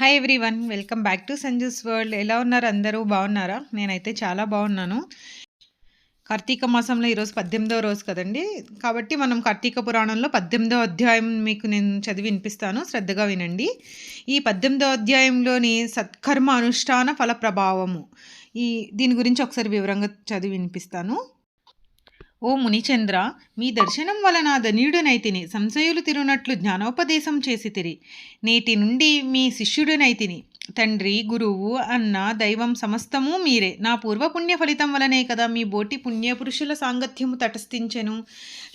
Hi everyone welcome back to Sanju's world ఎలా ఉన్నారు అందరూ? బాగున్నారా? నేనైతే చాలా బాగున్నాను. కార్తీక మాసంలో ఈరోజు పద్దెనిమిదవ రోజు కదండి. కాబట్టి మనం కార్తీక పురాణంలో పద్దెనిమిదవ అధ్యాయం మీకు నేను చదివి వినిపిస్తాను. శ్రద్ధగా వినండి. ఈ పద్దెనిమిదవ అధ్యాయంలోని సత్కర్మ అనుష్ఠాన ఫల ప్రభావము. ఈ దీని గురించి ఒకసారి వివరంగా చదివి వినిపిస్తాను. ఓ మునిచంద్ర మీ దర్శనం వలన ధనీయుడనైతిని సంశయులు తిరునట్లు జ్ఞానోపదేశం చేసి తిరి. నేటి నుండి మీ శిష్యుడనైతిని. తండ్రి గురువు అన్న దైవం సమస్తము మీరే. నా పూర్వపుణ్య ఫలితం వలనే కదా మీ బోటి పుణ్యపురుషుల సాంగత్యము తటస్థించెను.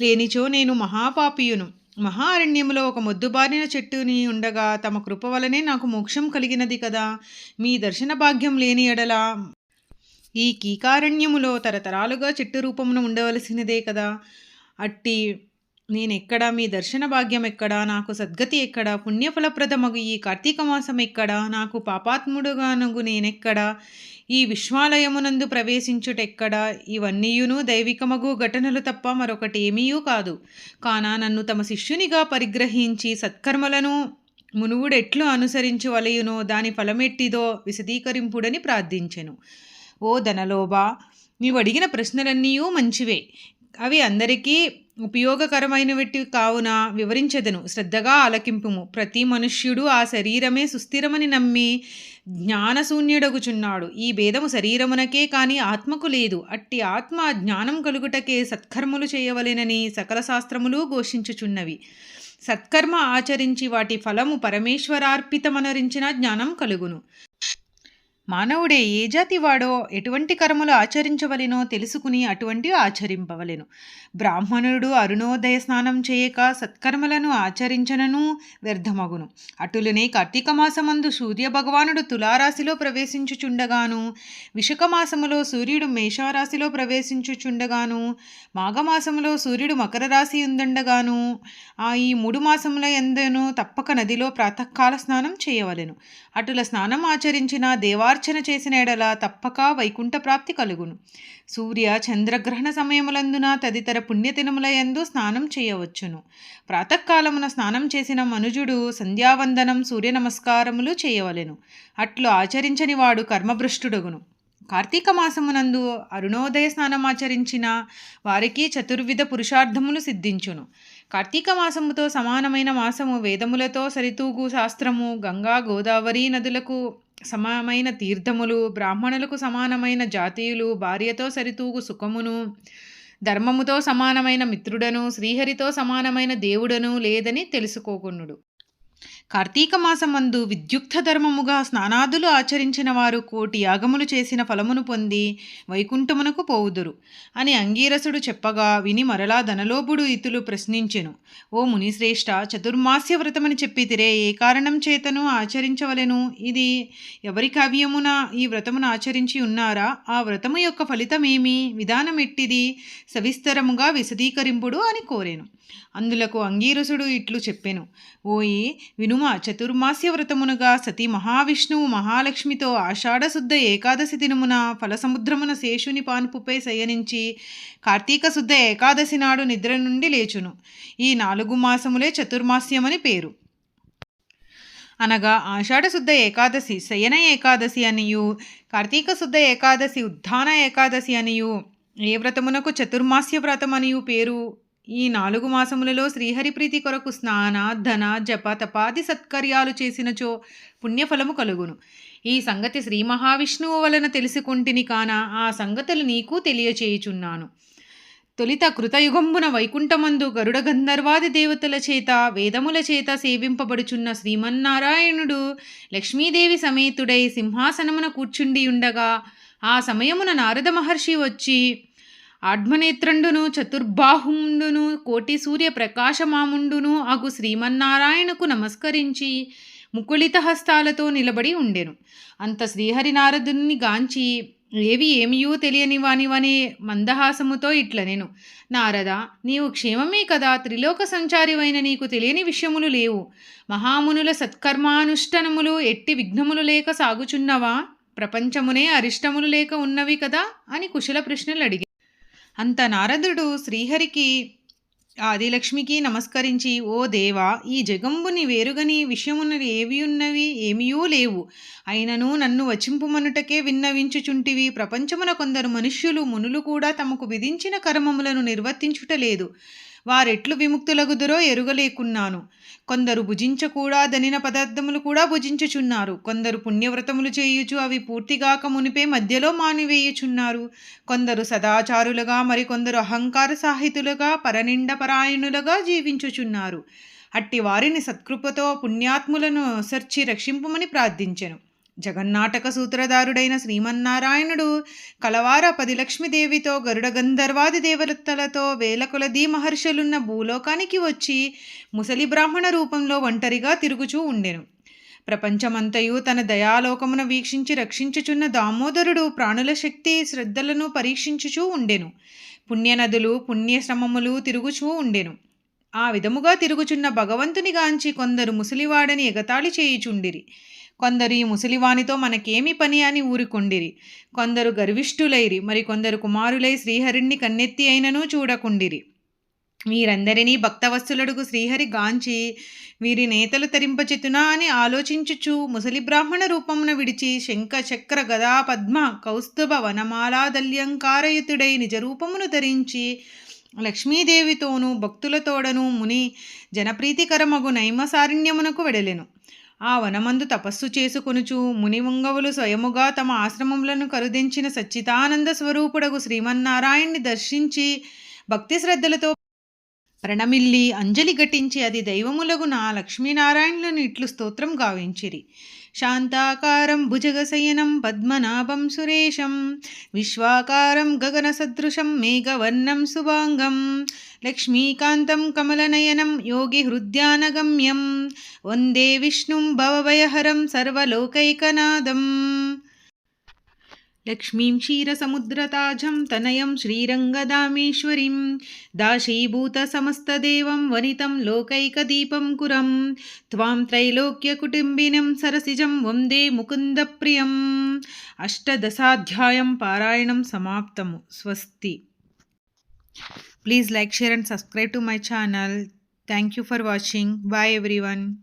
లేనిచో నేను మహాపాపియును. మహా అరణ్యములో ఒక మొద్దుబారిన చెట్టుని ఉండగా తమ కృప వలనే నాకు మోక్షం కలిగినది కదా. మీ దర్శన భాగ్యం లేని ఎడల ఈ కీకారణ్యములో తరతరాలుగా చెట్టు రూపమున ఉండవలసినదే కదా. అట్టి నేనెక్కడ? మీ దర్శన భాగ్యం ఎక్కడ? నాకు సద్గతి ఎక్కడ? పుణ్యఫలప్రదమగు ఈ కార్తీక మాసం ఎక్కడ? నాకు పాపాత్ముడుగానుగు నేనెక్కడా? ఈ విశ్వాలయమునందు ప్రవేశించుటెక్కడ? ఇవన్నీయును దైవికమగు ఘటనలు తప్ప మరొకటి ఏమీయూ కాదు. కాన నన్ను తమ శిష్యునిగా పరిగ్రహించి సత్కర్మలను మునువుడెట్లు అనుసరించవలయునో దాని ఫలమెట్టిదో విశదీకరింపుడని ప్రార్థించెను. ఓ ధనలోబా నీవు అడిగిన ప్రశ్నలన్నీ మంచివే. అవి అందరికీ ఉపయోగకరమైనవి కావున వివరించదను. శ్రద్ధగా ఆలకింపుము. ప్రతి మనుష్యుడు ఆ శరీరమే సుస్థిరమని నమ్మి జ్ఞానశూన్యుడగుచున్నాడు. ఈ భేదము శరీరమునకే కానీ ఆత్మకు లేదు. అట్టి ఆత్మ జ్ఞానం కలుగుటకే సత్కర్మలు చేయవలెనని సకల శాస్త్రములు ఘోషించుచున్నవి. సత్కర్మ ఆచరించి వాటి ఫలము పరమేశ్వరార్పితమనరించిన జ్ఞానం కలుగును. మానవుడే ఏ జాతి వాడో ఎటువంటి కర్మలు ఆచరించవలెనో తెలుసుకుని అటువంటి ఆచరింపవలెను. బ్రాహ్మణుడు అరుణోదయ స్నానం చేయక సత్కర్మలను ఆచరించనను వ్యర్థమగును. అటులనే కార్తీక మాసమందు సూర్య భగవానుడు తులారాశిలో ప్రవేశించుచుండగాను విషక మాసములో సూర్యుడు మేషారాశిలో ప్రవేశించుచుండగాను మాఘమాసములో సూర్యుడు మకర రాశి ఉందండగాను ఆ ఈ మూడు మాసముల ఎందను తప్పక నదిలో ప్రాతకాల స్నానం చేయవలెను. అటుల స్నానం ఆచరించిన పూజార్చన చేసిన ఎడల తప్పక వైకుంఠ ప్రాప్తి కలుగును. సూర్య చంద్రగ్రహణ సమయములందున తదితర పుణ్యదినముల యందు స్నానం చేయవచ్చును. ప్రాతకాలమున స్నానం చేసిన మనుజుడు సంధ్యావందనం సూర్య నమస్కారములు చేయవలెను. అట్లు ఆచరించని వాడు కర్మభ్రష్టుడగును. కార్తీక మాసమునందు అరుణోదయ స్నానం ఆచరించిన వారికి చతుర్విధ పురుషార్థములు సిద్ధించును. కార్తీక మాసముతో సమానమైన మాసము వేదములతో సరితూగు శాస్త్రము గంగా గోదావరి నదులకు సమానమైన తీర్థములు బ్రాహ్మణులకు సమానమైన జాతీయులు భార్యతో సరితూగు సుఖమును ధర్మముతో సమానమైన మిత్రుడను శ్రీహరితో సమానమైన దేవుడను లేదని తెలుసుకోకునుడు. కార్తీక మాసమందు విద్యుక్త ధర్మముగా స్నానాదులు ఆచరించిన వారు కోటి యాగములు చేసిన ఫలమును పొంది వైకుంఠమునకు పోవుదురు. అని అంగీరసుడు చెప్పగా విని మరలా ధనలోపుడు ఇతులు ప్రశ్నించెను. ఓ మునిశ్రేష్ఠ చతుర్మాస్య వ్రతమని చెప్పితిరే ఏ కారణం చేతను ఆచరించవలెను? ఇది ఎవరి కావ్యమున ఈ వ్రతమును ఆచరించి ఉన్నారా? ఆ వ్రతము యొక్క ఫలితమేమి? విధానం ఎట్టిది సవిస్తరముగా విశదీకరింపుడు అని కోరాను. అందులకు అంగీరసుడు ఇట్లు చెప్పెను. ఓయి వినుమ చతుర్మాస్య వ్రతమునుగా సతీ మహావిష్ణువు మహాలక్ష్మితో ఆషాఢశుద్ధ ఏకాదశి దినమున ఫలసముద్రమున శేషుని పానుపుపై శయనించి కార్తీక శుద్ధ ఏకాదశి నాడు నిద్ర నుండి లేచును. ఈ నాలుగు మాసములే చతుర్మాస్యమని పేరు. అనగా ఆషాఢశుద్ధ ఏకాదశి శయన ఏకాదశి అనియు కార్తీక శుద్ధ ఏకాదశి ఉద్ధాన ఏకాదశి అనియు ఏ వ్రతమునకు చతుర్మాస్య వ్రతం అనియు పేరు? ఈ నాలుగు మాసములలో శ్రీహరిప్రీతి కొరకు స్నాన ధన జప తపాది సత్కర్యాలు చేసినచో పుణ్యఫలము కలుగును. ఈ సంగతి శ్రీ మహావిష్ణువు వలన తెలుసుకుంటుని కాన ఆ సంగతులు నీకు తెలియచేయుచున్నాను. తొలిత కృతయుగంబున వైకుంఠమందు గరుడ గంధర్వాది దేవతల చేత వేదముల చేత సేవింపబడుచున్న శ్రీమన్నారాయణుడు లక్ష్మీదేవి సమేతుడై సింహాసనమున కూర్చుండి ఉండగా ఆ సమయమున నారద మహర్షి వచ్చి ఆడ్మనేత్రండును చతుర్బాహుండును కోటి సూర్య ప్రకాశమాముండును అగు శ్రీమన్నారాయణకు నమస్కరించి ముకుళిత హస్తాలతో నిలబడి ఉండెను. అంత శ్రీహరినారదుని గాంచి ఏవి ఏమియూ తెలియని వానివనే మందహాసముతో ఇట్లనెను. నారద నీవు క్షేమమే కదా త్రిలోక సంచారివైన నీకు తెలియని విషయములు లేవు. మహామునుల సత్కర్మానుష్ఠనములు ఎట్టి విఘ్నములు లేక సాగుచున్నవా? ప్రపంచమునే అరిష్టములు లేక ఉన్నవి కదా? అని కుశల ప్రశ్నలు అడిగారు అంత నారదుడు శ్రీహరికి ఆదిలక్ష్మికి నమస్కరించి ఓ దేవా ఈ జగంబుని వేరుగని విషయమున్నవి ఏవి ఉన్నవి? ఏమీయూ లేవు. అయినను నన్ను వచింపుమనుటకే విన్నవించుచుంటివి. ప్రపంచమున కొందరు మనుష్యులు మునులు కూడా తమకు విధించిన కర్మములను నిర్వర్తించుట లేదు. వారెట్లు విముక్తులగుదురో ఎరుగలేకున్నాను. కొందరు భుజించకూడా దనిన పదార్థములు కూడా భుజించుచున్నారు. కొందరు పుణ్యవ్రతములు చేయుచు అవి పూర్తిగాక మునిపే మధ్యలో మానివేయుచున్నారు. కొందరు సదాచారులుగా మరికొందరు అహంకార సాహితులుగా పరనిండ పరాయణులుగా జీవించుచున్నారు. అట్టి వారిని సత్కృపతో పుణ్యాత్ములను సర్చి రక్షింపుమని ప్రార్థించెను. జగన్నాటక సూత్రధారుడైన శ్రీమన్నారాయణుడు కలవార పది లక్ష్మీదేవితో గరుడ గంధర్వాది దేవతలతో వేలకొలదీ మహర్షులున్న భూలోకానికి వచ్చి ముసలి బ్రాహ్మణ రూపంలో ఒంటరిగా తిరుగుచూ ఉండెను. ప్రపంచమంతయు తన దయాలోకమున వీక్షించి రక్షించుచున్న దామోదరుడు ప్రాణుల శక్తి శ్రద్ధలను పరీక్షించుచూ ఉండెను. పుణ్యనదులు పుణ్యశ్రమములు తిరుగుచూ ఉండెను. ఆ విధముగా తిరుగుచున్న భగవంతునిగాంచి కొందరు ముసలివాడని ఎగతాళి చేయుచుండిరి. కొందరు ఈ ముసలివానితో మనకేమి పని అని ఊరుకుండిరి. కొందరు గర్విష్ఠులైరి మరి కొందరు కుమారులై శ్రీహరిణ్ణి కన్నెత్తి అయినను చూడకుండిరి. వీరందరినీ భక్తవత్సలుడుగు శ్రీహరి గాంచి వీరి నేతలు తరింపచెతునా అని ఆలోచించుచు ముసలి బ్రాహ్మణ రూపమున విడిచి శంఖ చక్ర గదా పద్మ కౌస్తుభ వనమాలాదల్యంకారయుతుడై నిజరూపమును ధరించి లక్ష్మీదేవితోనూ భక్తులతోడను ముని జనప్రీతికరమగు నైమసారణ్యమునకు వెడలెను. ఆ వనమందు తపస్సు చేసుకొనుచు మునివుంగవులు స్వయముగా తమ ఆశ్రమములను కరుదించిన సచ్చిదానంద స్వరూపుడగు శ్రీమన్నారాయణ్ణి దర్శించి భక్తి శ్రద్ధలతో ప్రణమిల్లి అంజలి ఘటించి అది దైవములగు నా లక్ష్మీనారాయణులను ఇట్లు స్తోత్రం గావించిరి. శాంతాకారం భుజగశయనం పద్మనాభం సురేశం విశ్వాకారం గగనసదృశం మేఘవర్ణం శుభాంగం లక్ష్మీకాంతం కమలనయనం యోగి హృద్యానగమ్యం వందే విష్ణుం భవభయహరం సర్వలోకైకనాదం. లక్ష్మీం క్షీరసముద్రతాజం తనయం శ్రీరంగదామేశ్వరీం దాశీభూతసమస్తదేవం వనితం లోకైకదీపం కురం. త్వాం త్రైలోక్యకుటుంబినం సరసిజం వందే ముకుందప్రియం. అష్టదశాధ్యాయం పారాయణం సమాప్తము. స్వస్తి. Please like share and subscribe to my channel. Thank you for watching. Bye everyone.